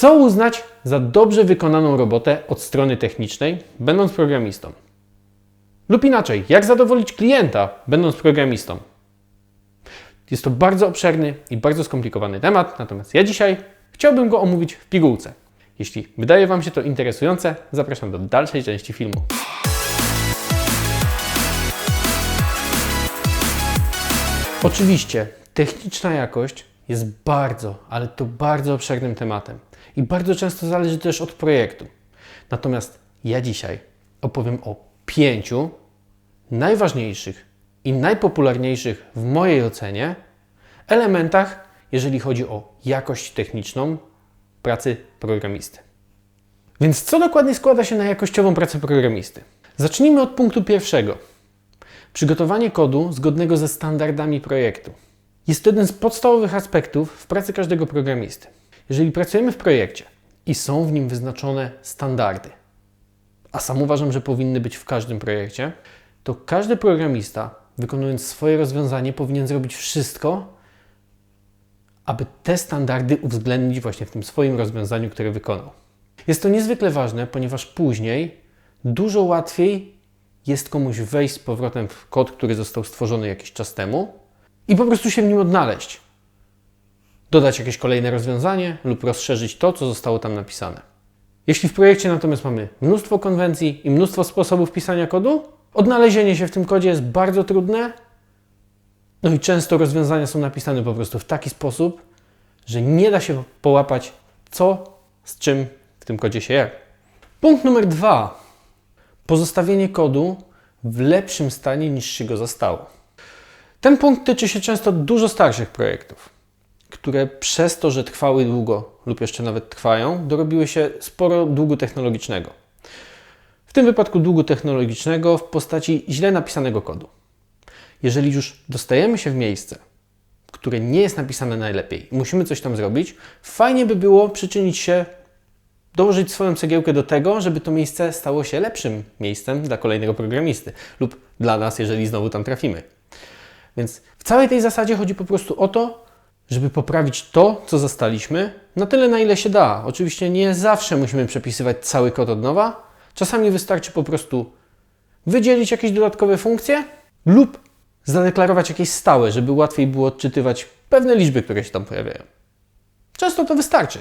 Co uznać za dobrze wykonaną robotę od strony technicznej, będąc programistą? Lub inaczej, jak zadowolić klienta, będąc programistą? Jest to bardzo obszerny i bardzo skomplikowany temat, natomiast ja dzisiaj chciałbym go omówić w pigułce. Jeśli wydaje Wam się to interesujące, zapraszam do dalszej części filmu. Oczywiście, techniczna jakość jest bardzo, ale to bardzo obszernym tematem i bardzo często zależy też od projektu. Natomiast ja dzisiaj opowiem o pięciu najważniejszych i najpopularniejszych w mojej ocenie elementach, jeżeli chodzi o jakość techniczną pracy programisty. Więc co dokładnie składa się na jakościową pracę programisty? Zacznijmy od punktu pierwszego. Przygotowanie kodu zgodnego ze standardami projektu. Jest to jeden z podstawowych aspektów w pracy każdego programisty. Jeżeli pracujemy w projekcie i są w nim wyznaczone standardy, a sam uważam, że powinny być w każdym projekcie, to każdy programista, wykonując swoje rozwiązanie, powinien zrobić wszystko, aby te standardy uwzględnić właśnie w tym swoim rozwiązaniu, które wykonał. Jest to niezwykle ważne, ponieważ później dużo łatwiej jest komuś wejść z powrotem w kod, który został stworzony jakiś czas temu i po prostu się w nim odnaleźć. Dodać jakieś kolejne rozwiązanie lub rozszerzyć to, co zostało tam napisane. Jeśli w projekcie natomiast mamy mnóstwo konwencji i mnóstwo sposobów pisania kodu, odnalezienie się w tym kodzie jest bardzo trudne. No i często rozwiązania są napisane po prostu w taki sposób, że nie da się połapać, co z czym w tym kodzie się je. Punkt numer dwa. Pozostawienie kodu w lepszym stanie niż się go zastało. Ten punkt tyczy się często dużo starszych projektów, które przez to, że trwały długo lub jeszcze nawet trwają, dorobiły się sporo długu technologicznego. W tym wypadku długu technologicznego w postaci źle napisanego kodu. Jeżeli już dostajemy się w miejsce, które nie jest napisane najlepiej i musimy coś tam zrobić, fajnie by było przyczynić się, dołożyć swoją cegiełkę do tego, żeby to miejsce stało się lepszym miejscem dla kolejnego programisty lub dla nas, jeżeli znowu tam trafimy. Więc w całej tej zasadzie chodzi po prostu o to, żeby poprawić to, co zastaliśmy, na tyle, na ile się da. Oczywiście nie zawsze musimy przepisywać cały kod od nowa. Czasami wystarczy po prostu wydzielić jakieś dodatkowe funkcje lub zadeklarować jakieś stałe, żeby łatwiej było odczytywać pewne liczby, które się tam pojawiają. Często to wystarczy.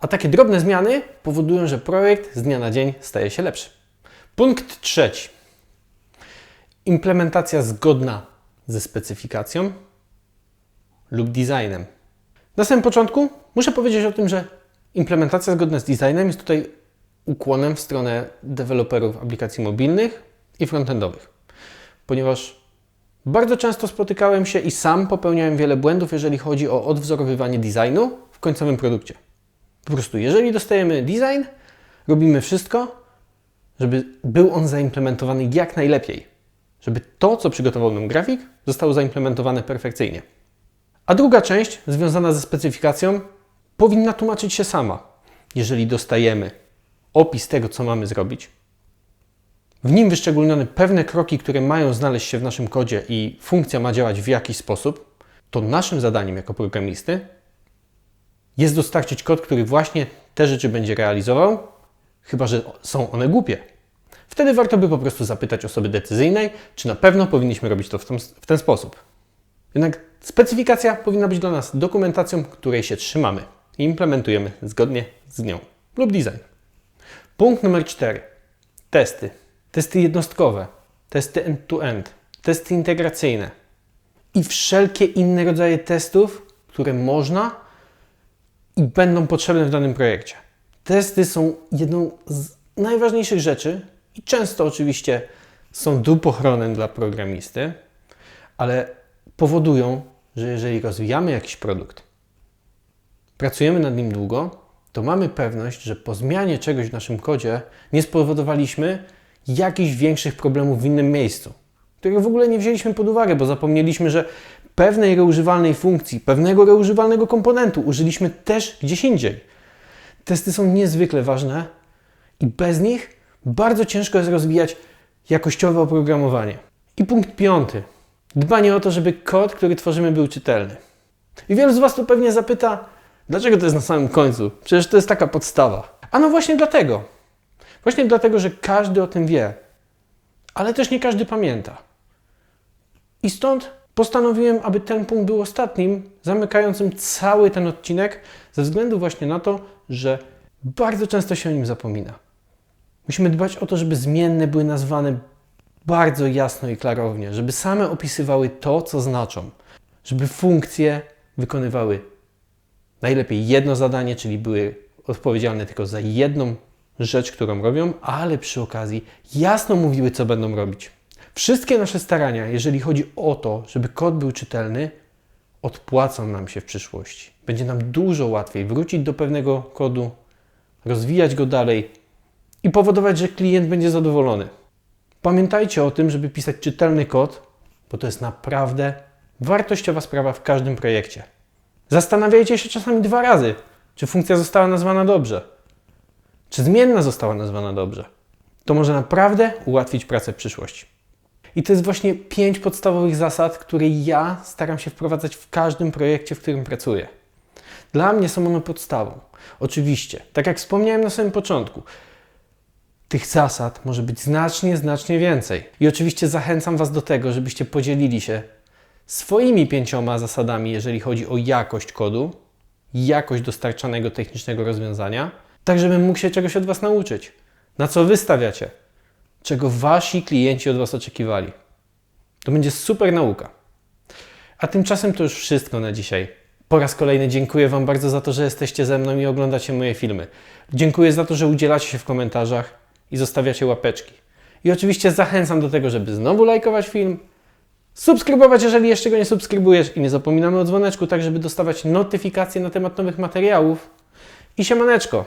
A takie drobne zmiany powodują, że projekt z dnia na dzień staje się lepszy. Punkt trzeci. Implementacja zgodna ze specyfikacją lub designem. Na samym początku muszę powiedzieć o tym, że implementacja zgodna z designem jest tutaj ukłonem w stronę deweloperów aplikacji mobilnych i frontendowych, ponieważ bardzo często spotykałem się i sam popełniałem wiele błędów, jeżeli chodzi o odwzorowywanie designu w końcowym produkcie. Po prostu, jeżeli dostajemy design, robimy wszystko, żeby był on zaimplementowany jak najlepiej, żeby to, co przygotował nam grafik, zostało zaimplementowane perfekcyjnie. A druga część, związana ze specyfikacją, powinna tłumaczyć się sama. Jeżeli dostajemy opis tego, co mamy zrobić, w nim wyszczególnione pewne kroki, które mają znaleźć się w naszym kodzie i funkcja ma działać w jakiś sposób, to naszym zadaniem jako programisty jest dostarczyć kod, który właśnie te rzeczy będzie realizował, chyba że są one głupie. Wtedy warto by po prostu zapytać osoby decyzyjnej, czy na pewno powinniśmy robić to w ten, w ten sposób. Jednak specyfikacja powinna być dla nas dokumentacją, której się trzymamy i implementujemy zgodnie z nią lub design. Punkt numer 4. Testy. Testy jednostkowe, testy end-to-end, testy integracyjne i wszelkie inne rodzaje testów, które można i będą potrzebne w danym projekcie. Testy są jedną z najważniejszych rzeczy i często oczywiście są dupochronem dla programisty, ale powodują, że jeżeli rozwijamy jakiś produkt, pracujemy nad nim długo, to mamy pewność, że po zmianie czegoś w naszym kodzie nie spowodowaliśmy jakichś większych problemów w innym miejscu, których w ogóle nie wzięliśmy pod uwagę, bo zapomnieliśmy, że pewnej reużywalnej funkcji, pewnego reużywalnego komponentu użyliśmy też gdzieś indziej. Testy są niezwykle ważne i bez nich bardzo ciężko jest rozwijać jakościowe oprogramowanie. I punkt piąty. Dbanie o to, żeby kod, który tworzymy, był czytelny. I wielu z Was tu pewnie zapyta, Dlaczego to jest na samym końcu? Przecież to jest taka podstawa. A no właśnie dlatego. Właśnie dlatego, że każdy o tym wie, ale też nie każdy pamięta. I stąd postanowiłem, aby ten punkt był ostatnim, zamykającym cały ten odcinek, ze względu właśnie na to, że bardzo często się o nim zapomina. Musimy dbać o to, żeby zmienne były nazwane bardzo jasno i klarownie, żeby same opisywały to, co znaczą, żeby funkcje wykonywały najlepiej jedno zadanie, czyli były odpowiedzialne tylko za jedną rzecz, którą robią, ale przy okazji jasno mówiły, co będą robić. Wszystkie nasze starania, jeżeli chodzi o to, żeby kod był czytelny, odpłacą nam się w przyszłości. Będzie nam dużo łatwiej wrócić do pewnego kodu, rozwijać go dalej i powodować, że klient będzie zadowolony. Pamiętajcie o tym, żeby pisać czytelny kod, bo to jest naprawdę wartościowa sprawa w każdym projekcie. Zastanawiajcie się czasami dwa razy, czy funkcja została nazwana dobrze, czy zmienna została nazwana dobrze. To może naprawdę ułatwić pracę w przyszłości. I to jest właśnie pięć podstawowych zasad, które ja staram się wprowadzać w każdym projekcie, w którym pracuję. Dla mnie są one podstawą. Oczywiście, tak jak wspomniałem na samym początku, tych zasad może być znacznie, znacznie więcej. I oczywiście zachęcam Was do tego, żebyście podzielili się swoimi pięcioma zasadami, jeżeli chodzi o jakość kodu, jakość dostarczanego technicznego rozwiązania, tak żebym mógł się czegoś od Was nauczyć. Na co Wy stawiacie? Czego Wasi klienci od Was oczekiwali? To będzie super nauka. A tymczasem to już wszystko na dzisiaj. Po raz kolejny dziękuję Wam bardzo za to, że jesteście ze mną i oglądacie moje filmy. Dziękuję za to, że udzielacie się w komentarzach i zostawiacie łapeczki. I oczywiście zachęcam do tego, żeby znowu lajkować film, subskrybować, jeżeli jeszcze go nie subskrybujesz i nie zapominamy o dzwoneczku, tak żeby dostawać notyfikacje na temat nowych materiałów. I siemaneczko!